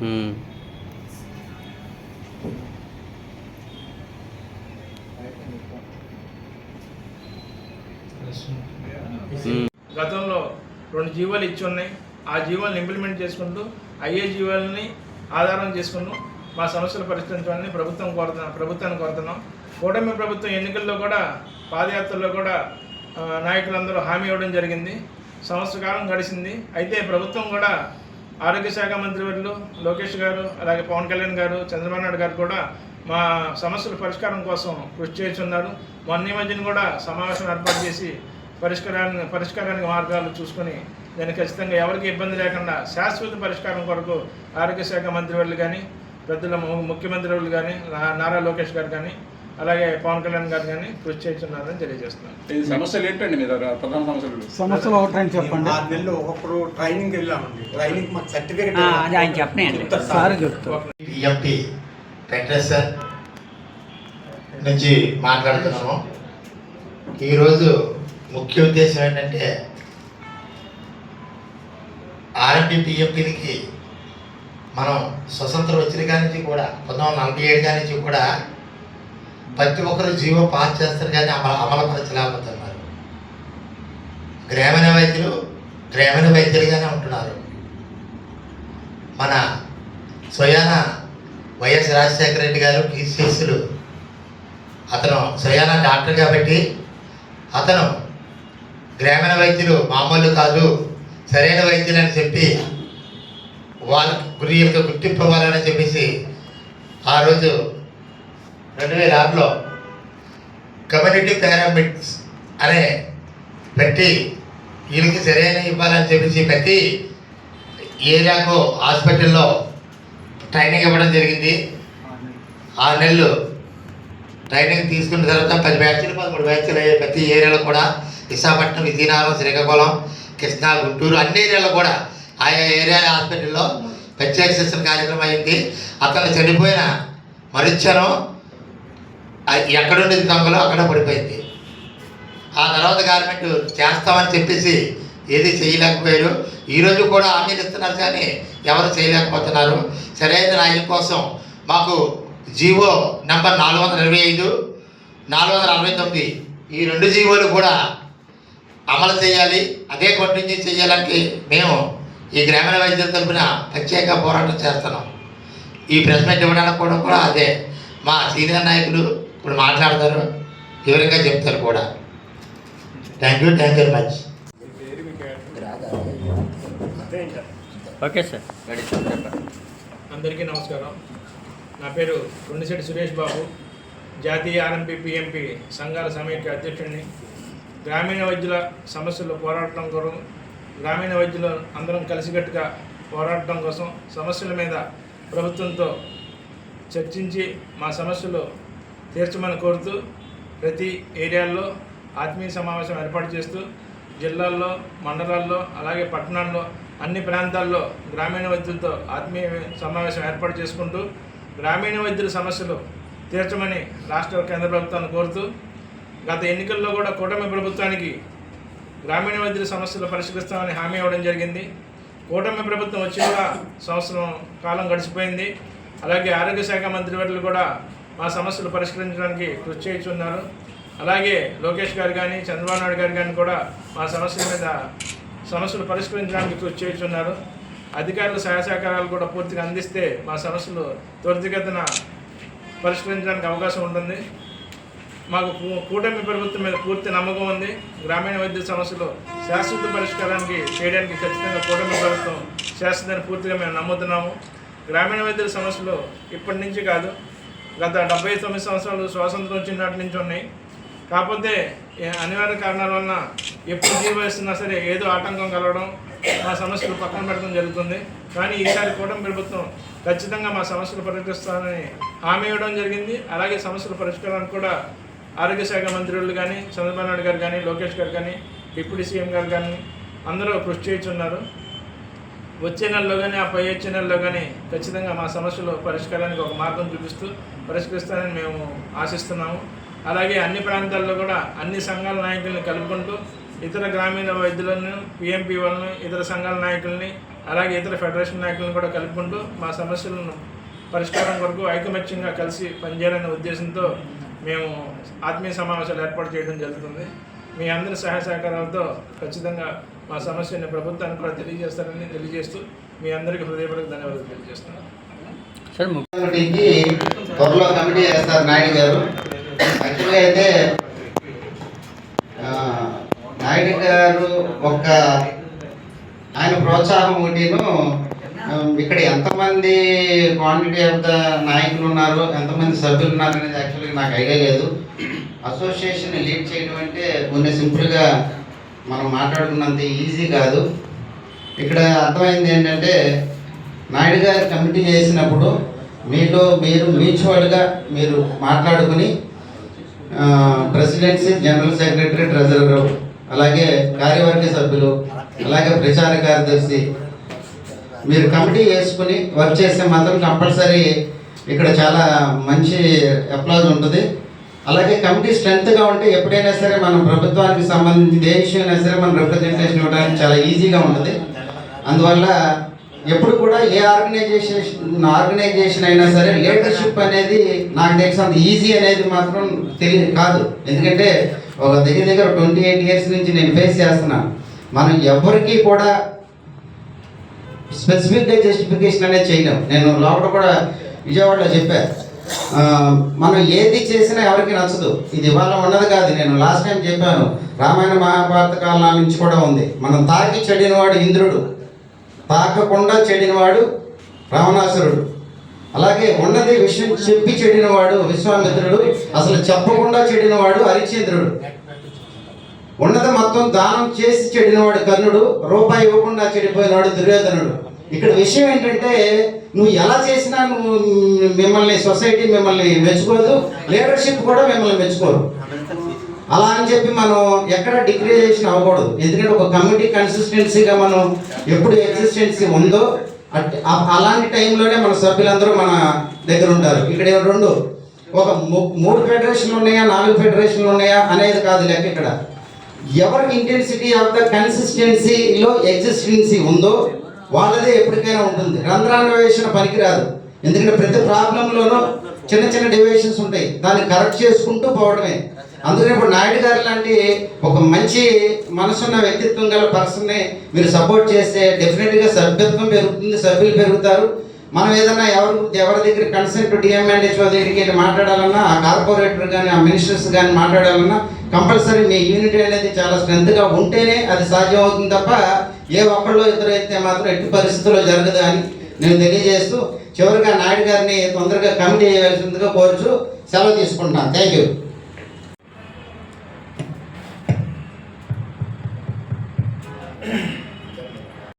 Hmm. Hmm. గతంలో రెండు జీవోలు ఇచ్చి ఉన్నాయి. ఆ జీవోలను ఇంప్లిమెంట్ చేసుకుంటూ అయ్యే జీవోలని ఆధారం చేసుకుంటూ మా సమస్యలు పరిష్కరించాలని ప్రభుత్వం కోరుతున్నాం ప్రభుత్వాన్ని కోరుతున్నాం. కూటమి ప్రభుత్వం ఎన్నికల్లో కూడా పాదయాత్రలో కూడా నాయకులందరూ హామీ ఇవ్వడం జరిగింది. సంవత్సర కాలం గడిచింది. అయితే ప్రభుత్వం కూడా ఆరోగ్య శాఖ మంత్రి వర్యులు లోకేష్ గారు అలాగే పవన్ కళ్యాణ్ గారు చంద్రబాబు నాయుడు గారు కూడా మా సమస్యల పరిష్కారం కోసం కృషి చేస్తున్నారు. మొన్న మధ్యన కూడా సమావేశం ఏర్పాటు చేసి పరిష్కారాన్ని పరిష్కారానికి మార్గాలు చూసుకొని దాన్ని ఖచ్చితంగా ఎవరికి ఇబ్బంది లేకుండా శాశ్వత పరిష్కారం కొరకు ఆరోగ్య శాఖ మంత్రి కానీ పెద్దల ముఖ్యమంత్రి వాళ్ళు కానీ నారా లోకేష్ గారు కానీ అలాగే పవన్ కళ్యాణ్ గారు కానీ కృషి చేస్తున్నారని తెలియజేస్తున్నాను. ఈ సమస్యలు ఏంటండి మీ దగ్గర? ప్రధాన సమస్యలు సమస్యలు ఒకటని చెప్పండి. ఆరు నెలలు ఒకప్పుడు ట్రైనింగ్ వెళ్ళామండి. ట్రైనింగ్ మాకు సర్టిఫికేట్ ఆయన చెప్పనీయండి. చెప్తారు సార్. పిఎంపి వెంకటేశ్వర్ నుంచి మాట్లాడుతున్నాము. ఈరోజు ముఖ్య ఉద్దేశం ఏంటంటే ఆర్ఎంపీ పిఎంపీలకి మనం స్వతంత్రం వచ్చిన కాడి నుంచి కూడా పంతొమ్మిది వందల నలభై ఏడు కాడి నుంచి కూడా ప్రతి ఒక్కరు జీవో పాస్ చేస్తారు కానీ అమల అమలపరచలేకపోతున్నారు. గ్రామీణ వైద్యులు గ్రామీణ వైద్యులుగానే ఉంటున్నారు. మన స్వయాన వైఎస్ రాజశేఖర రెడ్డి గారు పీసీఎస్లు అతను స్వయాన డాక్టర్ కాబట్టి అతను గ్రామీణ వైద్యులు మామూలు కాదు సరైన వైద్యులు అని చెప్పి వాళ్ళ గురి యొక్క గుర్తింపు ఇవ్వాలని చెప్పేసి ఆ రోజు రెండు వేల ఆరులో కమ్యూనిటీ పారామిట్స్ అనే పెట్టి వీళ్ళకి సరైన ఇవ్వాలని చెప్పేసి ప్రతి ఏరియాకు హాస్పిటల్లో ట్రైనింగ్ ఇవ్వడం జరిగింది. ఆరు నెలలు ట్రైనింగ్ తీసుకున్న తర్వాత పది బ్యాచ్లు పదమూడు బ్యాచ్లు అయ్యాయి ప్రతి ఏరియాలో కూడా విశాఖపట్నం విజయనగరం శ్రీకాకుళం కృష్ణా గుంటూరు అన్ని ఏరియాలో కూడా ఆయా ఏరియా హాస్పిటల్లో ప్రత్యేక శిక్షణ కార్యక్రమం అయింది. అతను చనిపోయిన మరుచ్చరం ఎక్కడుండేది దొంగలో? అక్కడ పడిపోయింది. ఆ తర్వాత గవర్నమెంట్ చేస్తామని చెప్పేసి ఏది చేయలేకపోయారు. ఈరోజు కూడా హామీలు ఇస్తున్నారు కానీ ఎవరు చేయలేకపోతున్నారు. సరైన న్యాయం కోసం మాకు జీవో నెంబర్ నాలుగు వందల ఇరవై ఐదు నాలుగు వందల అరవై తొమ్మిది ఈ రెండు జీవోలు కూడా అమలు చేయాలి. అదే కంటిన్యూ చేయాలంటే మేము ఈ గ్రామీణ వైద్యుల తరపున ప్రత్యేక పోరాటం చేస్తున్నాం. ఈ ప్రెస్ మీట్ ఇవ్వడానికి కూడా కూడా అదే మా సీనియర్ నాయకులు ఇప్పుడు మాట్లాడతారు. వివరంగా చెప్తారు కూడా. Thank you thank you very much okay sir. అందరికీ నమస్కారం. నా పేరు కొండిశెట్టి సురేష్ బాబు. జాతీయ ఆర్ఎంపీ పిఎంపి సంఘాల సమైక్య అధ్యక్షుడిని. గ్రామీణ వైద్యుల సమస్యలు పోరాడటం కొరకు గ్రామీణ వైద్యులు అందరం కలిసికట్టుగా పోరాడటం కోసం సమస్యల మీద ప్రభుత్వంతో చర్చించి మా సమస్యలు తీర్చమని కోరుతూ ప్రతి ఏరియాల్లో ఆత్మీయ సమావేశం ఏర్పాటు చేస్తూ జిల్లాల్లో మండలాల్లో అలాగే పట్టణాల్లో అన్ని ప్రాంతాల్లో గ్రామీణ వైద్యులతో ఆత్మీయ సమావేశం ఏర్పాటు చేసుకుంటూ గ్రామీణ వైద్యుల సమస్యలు తీర్చమని రాష్ట్ర కేంద్ర ప్రభుత్వాన్ని కోరుతూ గత ఎన్నికల్లో కూడా కూటమి ప్రభుత్వానికి గ్రామీణ వైద్యుల సమస్యలు పరిష్కరిస్తామని హామీ ఇవ్వడం జరిగింది. కూటమి ప్రభుత్వం వచ్చి కూడా సంవత్సరం కాలం గడిచిపోయింది. అలాగే ఆరోగ్య శాఖ మంత్రివర్యులు కూడా మా సమస్యలు పరిష్కరించడానికి కృషి చేస్తున్నారు అలాగే లోకేష్ గారు కానీ చంద్రబాబు నాయుడు గారు కానీ కూడా మా సమస్యల మీద సమస్యలు పరిష్కరించడానికి కృషి చేస్తున్నారు అధికారుల సహాయ సహకారాలు కూడా పూర్తిగా అందిస్తే మా సమస్యలు త్వరితగతిన పరిష్కరించడానికి అవకాశం ఉంటుంది. మాకు కూ- కూటమి ప్రభుత్వం మీద పూర్తి నమ్మకం ఉంది. గ్రామీణ వైద్య సమస్యలు శాశ్వత పరిష్కారానికి చేయడానికి ఖచ్చితంగా కూటమి ప్రభుత్వం చేస్తుందని పూర్తిగా మేము నమ్ముతున్నాము. గ్రామీణ వైద్యుల సమస్యలు ఇప్పటి నుంచి కాదు. గత డెబ్బై తొమ్మిది సంవత్సరాలు స్వాతంత్రం వచ్చినటి నుంచి ఉన్నాయి. కాకపోతే అనివార్య కారణాల వలన ఎప్పుడు జీవిస్తున్నా సరే ఏదో ఆటంకం కలవడం మా సమస్యలు పక్కన పెట్టడం జరుగుతుంది. కానీ ఈసారి కూటమి ప్రభుత్వం ఖచ్చితంగా మా సమస్యలు పరిష్కరిస్తానని హామీ ఇవ్వడం జరిగింది. అలాగే సమస్యల పరిష్కారానికి కూడా ఆరోగ్య శాఖ మంత్రులు కానీ చంద్రబాబు నాయుడు గారు కానీ లోకేష్ గారు కానీ డిప్యూటీ సీఎం గారు కానీ అందరూ కృషి చేస్తున్నారు వచ్చే నెలలో కానీ ఆ పై వచ్చే నెలలో కానీ ఖచ్చితంగా మా సమస్యలు పరిష్కారానికి ఒక మార్గం చూపిస్తూ పరిష్కరిస్తానని మేము ఆశిస్తున్నాము. అలాగే అన్ని ప్రాంతాల్లో కూడా అన్ని సంఘాల నాయకుల్ని కలుపుకుంటూ ఇతర గ్రామీణ వైద్యులను పిఎంపీ వాళ్ళని ఇతర సంఘాల నాయకుల్ని అలాగే ఇతర ఫెడరేషన్ నాయకులను కూడా కలుపుకుంటూ మా సమస్యలను పరిష్కారం కొరకు ఐకమత్యంగా కలిసి పనిచేయాలనే ఉద్దేశంతో మేము ఆత్మీయ సమావేశాలు ఏర్పాటు చేయడం జరుగుతుంది. మీ అందరి సహాయ సహకారాలతో ఖచ్చితంగా మా సమస్యని ప్రభుత్వానికి కూడా తెలియజేస్తారని తెలియజేస్తూ మీ అందరికీ హృదయపూర్వక ధన్యవాదాలు తెలియజేస్తున్నాను. త్వరలో కమిటీ వేస్తారు నాయుడు గారు. యాక్చువల్గా అయితే నాయుడు గారు ఒక ఆయన ప్రోత్సాహం ఒకటిను ఇక్కడ ఎంతమంది క్వాంటిటీ ఆఫ్ ద నాయకులు ఉన్నారు ఎంతమంది సభ్యులు ఉన్నారు అనేది యాక్చువల్గా నాకు ఐడియా లేదు. అసోసియేషన్ లీడ్ చేయడం అంటే కొన్ని సింపుల్గా మనం మాట్లాడుకున్నంత ఈజీ కాదు. ఇక్కడ అర్థమైంది ఏంటంటే నాయుడు గారి కమిటీ చేసినప్పుడు మీలో మీరు మ్యూచువల్గా మీరు మాట్లాడుకుని ప్రెసిడెన్సీ జనరల్ సెక్రటరీ ట్రెజరర్ అలాగే కార్యవర్గ సభ్యులు అలాగే ప్రచార కార్యదర్శి మీరు కమిటీ వేసుకుని వర్క్ చేస్తే మాత్రం కంపల్సరీ ఇక్కడ చాలా మంచి అప్లాజ్ ఉంటుంది. అలాగే కమిటీ స్ట్రెంత్గా ఉంటే ఎప్పుడైనా సరే మనం ప్రభుత్వానికి సంబంధించి ఏ విషయమైనా అయినా సరే మనం రిప్రజెంటేషన్ ఇవ్వడానికి చాలా ఈజీగా ఉంటుంది. అందువల్ల ఎప్పుడు కూడా ఏ ఆర్గనైజేషన్ ఆర్గనైజేషన్ అయినా సరే లీడర్షిప్ అనేది నాకు తెలిసినంత ఈజీ అనేది మాత్రం తెలియ కాదు. ఎందుకంటే ఒక దగ్గర దగ్గర ట్వంటీ ఎయిట్ ఇయర్స్ నుంచి నేను ఫేస్ చేస్తున్నాను. మనం ఎవరికి కూడా స్పెసిఫిక్గా జస్టిఫికేషన్ అనేది చేయలేం. నేను లోపల కూడా విజయవాడలో చెప్పాను మనం ఏది చేసినా ఎవరికి నచ్చదు. ఇది ఇవాళ ఉన్నది కాదు నేను లాస్ట్ టైం చెప్పాను. రామాయణ మహాభారత కాలం నుంచి కూడా ఉంది. మనం తాకి చెడినవాడు ఇంద్రుడు. తాకకుండా చెడినవాడు రావణాసురుడు. అలాగే ఉన్నది విషయం చెప్పి చెడినవాడు విశ్వామిత్రుడు. అసలు చెప్పకుండా చెడినవాడు హరిశ్చంద్రుడు. ఉన్నది మొత్తం దానం చేసి చెడినవాడు కర్ణుడు. రూపాయి ఇవ్వకుండా చెడిపోయినవాడు దుర్యోధనుడు. ఇక్కడ విషయం ఏంటంటే నువ్వు ఎలా చేసినా నువ్వు మిమ్మల్ని సొసైటీ మిమ్మల్ని మెచ్చుకోదు లీడర్షిప్ కూడా మిమ్మల్ని మెచ్చుకోరు అలా అని చెప్పి మనం ఎక్కడ డిగ్రేడేషన్ అవ్వకూడదు. ఎందుకంటే ఒక కమిటీ కన్సిస్టెన్సీగా మనం ఎప్పుడు ఎగ్జిస్టెన్సీ ఉందో అలాంటి టైంలోనే మన సభ్యులందరూ మన దగ్గర ఉంటారు. ఇక్కడ రెండు. ఒక మూడు ఫెడరేషన్లు ఉన్నాయా నాలుగు ఫెడరేషన్లు ఉన్నాయా అనేది కాదు లెక్క ఇక్కడ. ఎవరికి ఇంటెన్సిటీ ఆఫ్ ద కన్సిస్టెన్సీలో ఎగ్జిస్టెన్సీ ఉందో వాళ్ళదే ఎప్పటికైనా ఉంటుంది. రంధ్రాన్వేషణ పనికిరాదు. ఎందుకంటే ప్రతి ప్రాబ్లంలోనూ చిన్న చిన్న డెవియేషన్స్ ఉంటాయి. దాన్ని కరెక్ట్ చేసుకుంటూ పోవడమే. అందుకని ఇప్పుడు నాయుడు గారు లాంటి ఒక మంచి మనసున్న వ్యక్తిత్వం గల పర్సన్ని మీరు సపోర్ట్ చేస్తే డెఫినెట్గా సభ్యత్వం పెరుగుతుంది సభ్యులు పెరుగుతారు. మనం ఏదైనా ఎవరు ఎవరి దగ్గర కన్సెంట్ డిఎంఎన్హెచ్ఓ దగ్గరికి వెళ్ళి మాట్లాడాలన్నా ఆ కార్పొరేటర్ కానీ ఆ మినిస్టర్స్ కానీ మాట్లాడాలన్నా కంపల్సరీ మీ యూనిటీ అనేది చాలా స్ట్రెంత్గా ఉంటేనే అది సాధ్యం అవుతుంది తప్ప ఏ ఒక్కళ్ళు ఇద్దరైతే అయితే మాత్రం ఎట్టి పరిస్థితుల్లో జరగదు అని నేను తెలియజేస్తూ చివరిగా నాయుడు గారిని తొందరగా కమిటీ చేయవలసిందిగా కోరుచు సెలవు తీసుకుంటున్నాను. Thank you